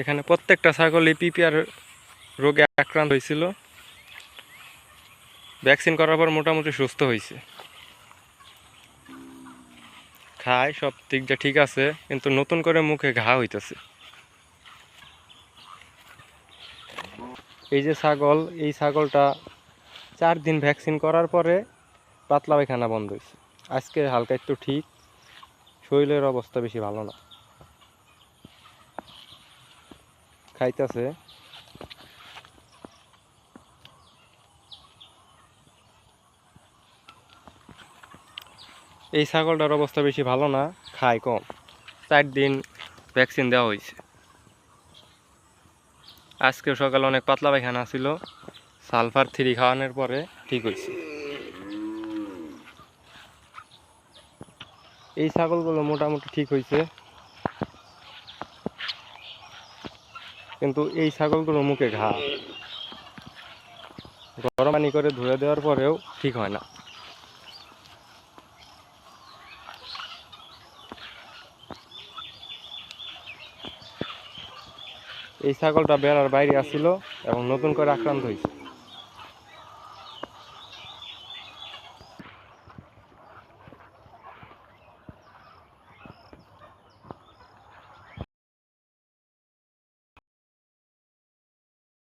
এখানে প্রত্যেকটা ছাগলই পিপিআর রোগে আক্রান্ত হয়েছিল। ভ্যাকসিন করার পর মোটামুটি সুস্থ হয়েছে। খায়, সব দিক দিয়ে ঠিক আছে, কিন্তু নতুন করে মুখে ঘা হইতেছে। এই যে ছাগল, এই ছাগলটা চার দিন ভ্যাকসিন করার পরে পাতলা পায়খানা বন্ধ হয়েছে। আজকে হালকা একটু ঠিক, শরীরের অবস্থা বেশি ভালো না। খাইতেছে। এই ছাগলটার অবস্থা বেশি ভালো না, খায় কম। চার দিন ভ্যাকসিন দেওয়া হয়েছে। আজকে সকালে অনেক পাতলা পায়খানা ছিল। সালফার থ্রি খাওয়ানোর পরে ঠিক হয়েছে। এই ছাগলগুলো মোটামুটি ঠিক হয়েছে। কিন্তু এই ছাগলগুলো মুখে ঘা। গরম পানি করে ধুয়ে দেওয়ার পরেও ঠিক হয় না। এই ছাগলটা বেড়ার বাইরে আসছিল এবং নতুন করে আক্রান্ত হয়েছে